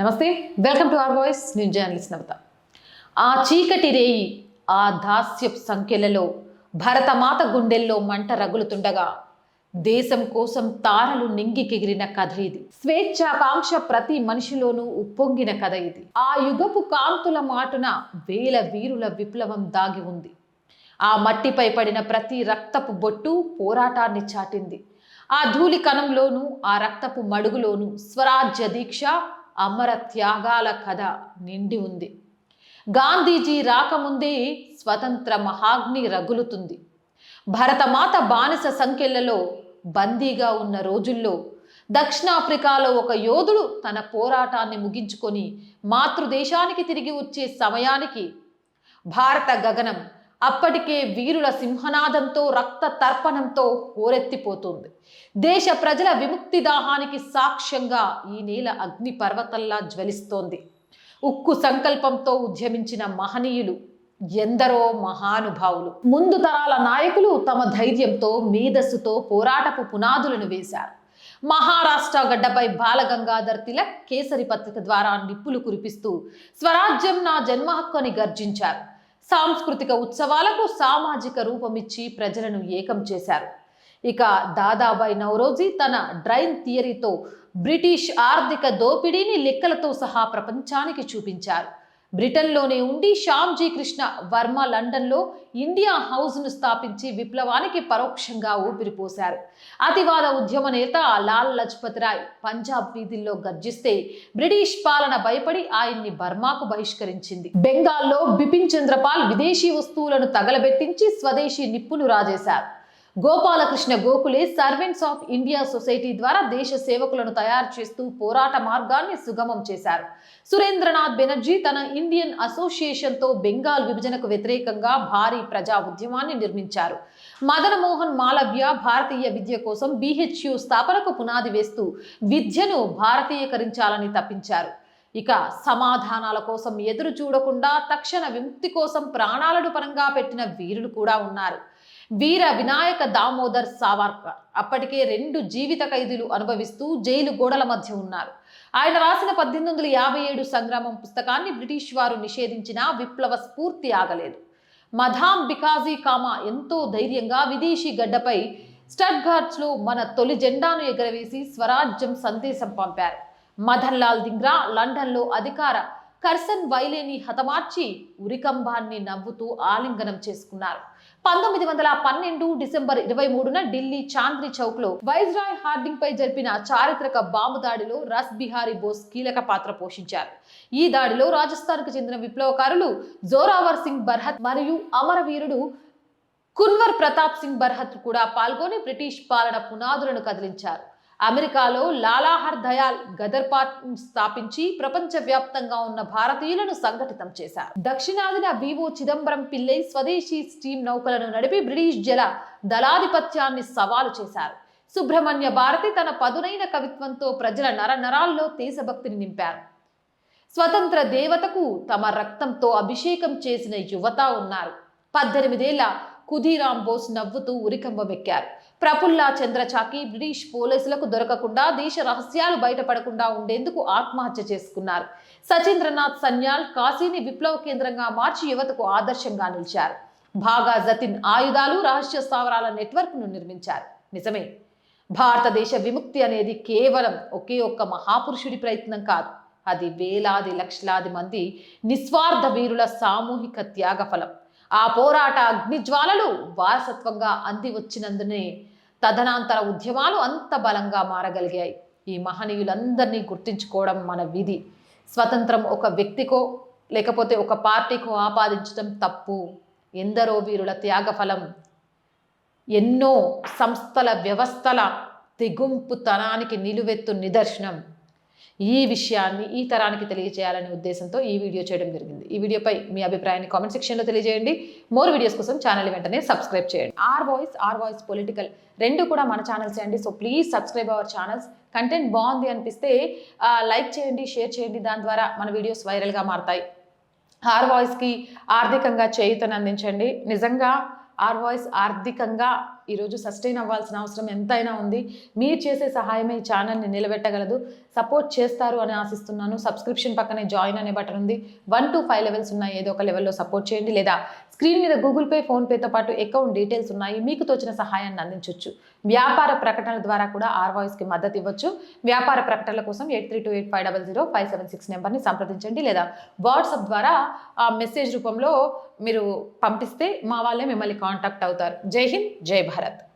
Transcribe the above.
నమస్తే welcome to our voice నేను journalist నవత. ఆ చీకటి రేయి ఆ దాస్యపు సంఖ్యలలో భరతమాత గుండెల్లో మంట రగులుతుండగా దేశం కోసం తారలు నింగికెగిరిన కథ ఇది. స్వేచ్ఛాకాంక్ష ప్రతి మనిషిలోనూ ఉప్పొంగిన కథ ఇది. ఆ యుగపు కాంతుల మాటున వేల వీరుల విప్లవం దాగి ఉంది. ఆ మట్టిపై పడిన ప్రతి రక్తపు బొట్టు పోరాటాన్ని చాటింది. ఆ ధూళి కణంలోనూ ఆ రక్తపు మడుగులోనూ స్వరాజ్య దీక్ష అమర త్యాగాల కథ నిండి ఉంది. గాంధీజీ రాకముందే స్వతంత్ర మహాగ్ని రగులుతుంది. భరతమాత బానిస సంఖ్యలలో బందీగా ఉన్న రోజుల్లో దక్షిణాఫ్రికాలో ఒక యోధుడు తన పోరాటాన్ని ముగించుకొని మాతృదేశానికి తిరిగి వచ్చే సమయానికి భారత గగనం అప్పటికే వీరుల సింహనాదంతో రక్త తర్పణంతో హోరెత్తిపోతుంది. దేశ ప్రజల విముక్తి దాహానికి సాక్ష్యంగా ఈ నేల అగ్ని పర్వతంలా జ్వలిస్తోంది. ఉక్కు సంకల్పంతో ఉద్యమించిన మహనీయులు ఎందరో మహానుభావులు. ముందు తరాల నాయకులు తమ ధైర్యంతో మేధస్సుతో పోరాటపు పునాదులను వేశారు. మహారాష్ట్ర గడ్డపై బాలగంగాధర్ తిలక్ కేసరి పత్రిక ద్వారా నిప్పులు కురిపిస్తూ స్వరాజ్యం నా జన్మ హక్కు అని గర్జించారు. సాంస్కృతిక ఉత్సవాలకు సామాజిక రూపమిచ్చి ప్రజలను ఏకం చేశారు. ఇక దాదాబాయి నవరోజీ తన డ్రైన్ థియరీతో బ్రిటిష్ ఆర్థిక దోపిడీని లెక్కలతో సహా ప్రపంచానికి చూపించారు. బ్రిటన్లోనే ఉండి శ్యామ్జీ కృష్ణ వర్మ లండన్లో ఇండియా హౌస్ను స్థాపించి విప్లవానికి పరోక్షంగా ఊపిరిపోశారు. అతివాద ఉద్యమ నేత లాల్ లజ్పత్ రాయ్ పంజాబ్ వీధుల్లో గర్జిస్తే బ్రిటిష్ పాలన భయపడి ఆయన్ని బర్మాకు బహిష్కరించింది. బెంగాల్లో బిపిన్ చంద్రపాల్ విదేశీ వస్తువులను తగలబెట్టించి స్వదేశీ నిప్పులు రాజేశారు. Gopalakrishna Gokhale servants of India society ద్వారా దేశ సేవకులను తయారు చేస్తూ పోరాట మార్గాన్ని సుగమం చేశారు. సురేంద్రనాథ్ బెనర్జీ తన ఇండియన్ అసోసియేషన్తో బెంగాల్ విభజనకు వ్యతిరేకంగా భారీ ప్రజా ఉద్యమాన్ని నిర్మించారు. మదనమోహన్ మాలవ్య భారతీయ విద్య కోసం బీహెచ్యు స్థాపనకు పునాది వేస్తూ విద్యను భారతీయకరించాలని తప్పించారు. ఇక సమాధానాల కోసం ఎదురు చూడకుండా తక్షణ విముక్తి కోసం ప్రాణాలను పరంగా పెట్టిన వీరులు కూడా ఉన్నారు. వీర వినాయక దామోదర్ సావర్కర్ అప్పటికే రెండు జీవిత ఖైదీలు అనుభవిస్తూ జైలు గోడల మధ్య ఉన్నారు. ఆయన రాసిన పద్దెనిమిది వందల యాభై ఏడు సంగ్రామం పుస్తకాన్ని బ్రిటిష్ వారు నిషేధించినా విప్లవ స్ఫూర్తి ఆగలేదు. మధాం బికాజీ కామా ఎంతో ధైర్యంగా విదేశీ గడ్డపై స్టడ్గార్డ్స్లో మన తొలి జెండాను ఎగరవేసి స్వరాజ్యం సందేశం పంపారు. మదన్ లాల్ దింగ్రా లండన్లో అధికార కర్సన్ వైలేని హతమార్చి ఉరికంబాన్ని నవ్వుతూ ఆలింగనం చేసుకున్నారు. పంతొమ్మిది వందల పన్నెండు డిసెంబర్ ఇరవై మూడున ఢిల్లీ చాంద్రీ చౌక్లో వైజ్రాయ్ హార్డింగ్ పై జరిపిన చారిత్రక బాంబు దాడిలో రస్ బిహారీ బోస్ కీలక పాత్ర పోషించారు. ఈ దాడిలో రాజస్థాన్కు చెందిన విప్లవకారులు జోరావర్ సింగ్ బర్హత్ మరియు అమరవీరుడు కున్వర్ ప్రతాప్ సింగ్ బర్హత్ కూడా పాల్గొని బ్రిటిష్ పాలన పునాదులను కదిలించారు. అమెరికాలో లాలాహర్ దయాల్ గదర్ పార్టీని స్థాపించి ప్రపంచవ్యాప్తంగా ఉన్న భారతీయులను సంఘటితం చేశారు. దక్షిణాదిన వివో చిదంబరం పిల్లై స్వదేశీ స్టీమ్ నౌకలను నడిపి బ్రిటిష్ జల దళాధిపత్యాన్ని సవాలు చేశారు. సుబ్రహ్మణ్య భారతి తన పదునైన కవిత్వంతో ప్రజల నరనరాల్లో దేశభక్తిని నింపారు. స్వతంత్ర దేవతకు తమ రక్తంతో అభిషేకం చేసిన యువత ఉన్నారు. పద్దెనిమిదేళ్ళ కుధీరాం బోస్ నవ్వుతూ ఉరికంబమెక్కారు. ప్రఫుల్లా చంద్రచాకి బ్రిటిష్ పోలీసులకు దొరకకుండా దేశ రహస్యాలు బయటపడకుండా ఉండేందుకు ఆత్మహత్య చేసుకున్నారు. సచీంద్రనాథ్ సన్యాల్ కాశీని విప్లవ కేంద్రంగా మార్చి యువతకు ఆదర్శంగా నిలిచారు. భాగా జతిన్ ఆయుధాలు రహస్య స్థావరాల నెట్వర్క్ను నిర్మించారు. నిజమే భారతదేశ విముక్తి అనేది కేవలం ఒకే ఒక్క మహాపురుషుడి ప్రయత్నం కాదు. అది వేలాది లక్షలాది మంది నిస్వార్థ వీరుల సామూహిక త్యాగఫలం. ఆ పోరాట అగ్నిజ్వాలలు వారసత్వంగా అంది వచ్చినందునే తదనంతర ఉద్యమాలు అంత బలంగా మారగలిగాయి. ఈ మహనీయులందరినీ గుర్తించుకోవడం మన విధి. స్వతంత్రం ఒక వ్యక్తికో లేకపోతే ఒక పార్టీకో ఆపాదించడం తప్పు. ఎందరో వీరుల త్యాగఫలం. ఎన్నో సంస్థల వ్యవస్థల తెగుంపుతనానికి నిలువెత్తు నిదర్శనం. ఈ విషయాన్ని ఈ తరానికి తెలియజేయాలనే ఉద్దేశంతో ఈ వీడియో చేయడం జరిగింది. ఈ వీడియోపై మీ అభిప్రాయాన్ని కామెంట్ సెక్షన్లో తెలియజేయండి. మోర్ వీడియోస్ కోసం ఛానల్ వెంటనే సబ్స్క్రైబ్ చేయండి. R voice R voice political రెండు కూడా మన ఛానల్స్ అండి. So please subscribe our channels content బాగుంది అనిపిస్తే లైక్ చేయండి షేర్ చేయండి. దాని ద్వారా మన వీడియోస్ వైరల్గా మారతాయి. ఆర్ వాయిస్కి ఆర్థికంగా చేయుతను అందించండి. నిజంగా ఆర్ వాయిస్ ఆర్థికంగా ఈరోజు సస్టైన్ అవ్వాల్సిన అవసరం ఎంతైనా ఉంది. మీరు చేసే సహాయమే ఈ ఛానల్ని నిలబెట్టగలదు. సపోర్ట్ చేస్తారు అని ఆశిస్తున్నాను. సబ్స్క్రిప్షన్ పక్కనే జాయిన్ అనే బటన్ ఉంది. వన్ టు ఫైవ్ లెవెల్స్ ఉన్నాయి. ఏదో ఒక లెవెల్లో సపోర్ట్ చేయండి. లేదా స్క్రీన్ మీద గూగుల్ పే ఫోన్పేతో పాటు అకౌంట్ డీటెయిల్స్ ఉన్నాయి. మీకు తోచిన సహాయాన్ని అందించవచ్చు వ్యాపార ప్రకటనల ద్వారా కూడా ఆర్ వాయిస్కి మద్దతు ఇవ్వచ్చు. వ్యాపార ప్రకటనల కోసం eight three two eight five double zero five seven six నెంబర్ని సంప్రదించండి. లేదా వాట్సాప్ ద్వారా ఆ మెసేజ్ రూపంలో మీరు పంపిస్తే మా వాళ్ళే మిమ్మల్ని కాంటాక్ట్ అవుతారు జై హింద్ జై భారత్